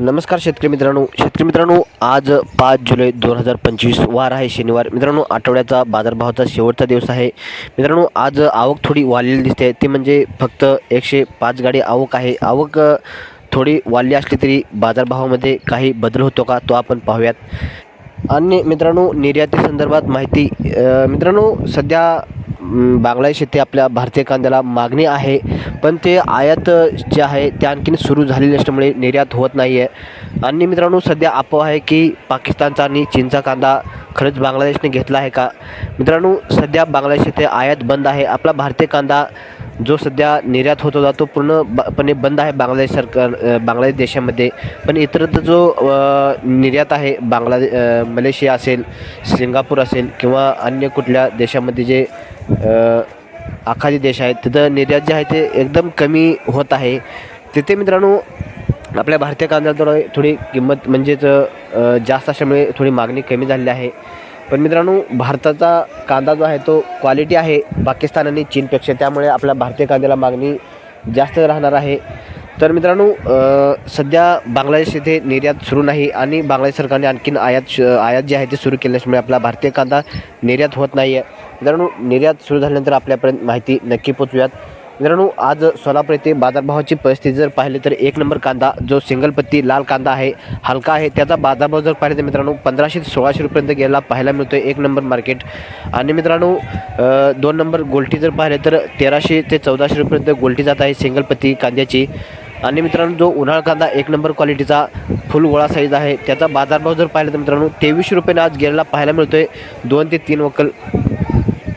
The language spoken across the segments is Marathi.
नमस्कार शेतकरी मित्रांनो. शेतकरी मित्रांनो आज पाच जुलै दोन हजार पंचवीस वार आहे शनिवार. मित्रांनो आठवड्याचा बाजारभावाचा शेवटचा दिवस आहे. मित्रांनो आज आवक थोडी वाढलेली दिसते. ती म्हणजे फक्त एकशे पाच गाडी आवक आहे. आवक थोडी वाढली असली तरी बाजारभावामध्ये काही बदल होतो का तो आपण पाहूयात. आणि मित्रांनो निर्यातीसंदर्भात माहिती मित्रांनो सध्या बांगलादेश येथे आपल्या भारतीय कांद्याला मागणी आहे. पण ते आयात जे आहे ते आणखीन सुरू झालेली असल्यामुळे निर्यात होत नाही आहे आणि मित्रांनो सध्या अफवा आहे की पाकिस्तानचा आणि चीनचा कांदा खरंच बांगलादेशने घेतला आहे का? मित्रांनो सध्या बांगलादेश येथे आयात बंद आहे. आपला भारतीय कांदा जो सध्या निर्यात होत होता तो पूर्णपणे बंद आहे बांगलादेश सरकार बांगलादेश देशामध्ये. पण इतरत्र जो निर्यात आहे बांगलादेश मलेशिया असेल सिंगापूर असेल किंवा अन्य कुठल्या देशामध्ये जे अ, देश आहेत. तिथं निर्यात जे आहे ते एकदम कमी होत आहे. तिथे मित्रांनो आपल्या भारतीय कांद्याला थोडं थोडी किंमत म्हणजेच जास्त असल्यामुळे थोडी मागणी कमी झालेली आहे. पण मित्रांनो भारताचा कांदा जो आहे तो क्वालिटी आहे. पाकिस्तान आणि चीनपेक्षा त्यामुळे आपल्या भारतीय कांद्याला मागणी जास्त राहणार आहे. तर मित्रांनो सध्या बांगलादेश येथे निर्यात सुरू नाही आणि बांगलादेश सरकारने आणखीन आयात श- आयात जे आहे ते सुरू केल्यामुळे आपला भारतीय कांदा निर्यात होत नाही आहे मित्रांनो निर्यात सुरू झाल्यानंतर आपल्यापर्यंत माहिती नक्की पोचूयात मित्रांनो आज सोलापूर येथे बाजारभावाची परिस्थिती जर पाहिली तर एक नंबर कांदा जो सिंगल पत्ती लाल कांदा आहे हलका आहे त्याचा बाजारभाव जर पाहिले तर मित्रांनो पंधराशे ते सोळाशे रुपयेपर्यंत गेला पाहायला मिळतो एक नंबर मार्केट. आणि मित्रांनो दोन नंबर गोल्टी जर पाहिले तर तेराशे ते चौदाशे रुपयेपर्यंत गोल्टी जात आहे सिंगल पत्ती कांद्याची. आणि मित्रांनो जो उन्हाळ कांदा एक नंबर क्वालिटीचा फुल गोळा साईज आहे त्याचा बाजारभाव जर पाहिला तर मित्रांनो तेवीसशे रुपयाने आज गेलेला पाहायला मिळतोय दोन ते तीन वक्कल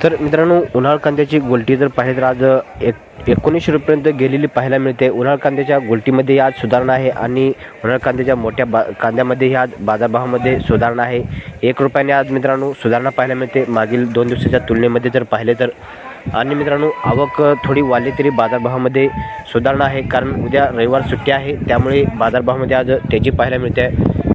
तर मित्रांनो उन्हाळ कांद्याची गोलटी जर पाहिली तर आज एक एकोणीसशे रुपयापर्यंत गेलेली पाहायला मिळते. उन्हाळ कांद्याच्या गोलटीमध्ये आज सुधारणा आहे आणि उन्हाळ कांद्याच्या मोठ्या बा कांद्यामध्येही आज बाजारभावामध्ये सुधारणा आहे. एक रुपयाने आज मित्रांनो सुधारणा पाहायला मिळते. मागील दोन दिवसाच्या तुलनेमध्ये जर पाहिले तर आणि मित्रांनो आवक थोडी वाढली तरी बाजारभावामध्ये सुधारणा आहे. कारण उद्या रविवार सुट्टी आहे त्यामुळे बाजारभावामध्ये आज तेजी पाहायला मिळते.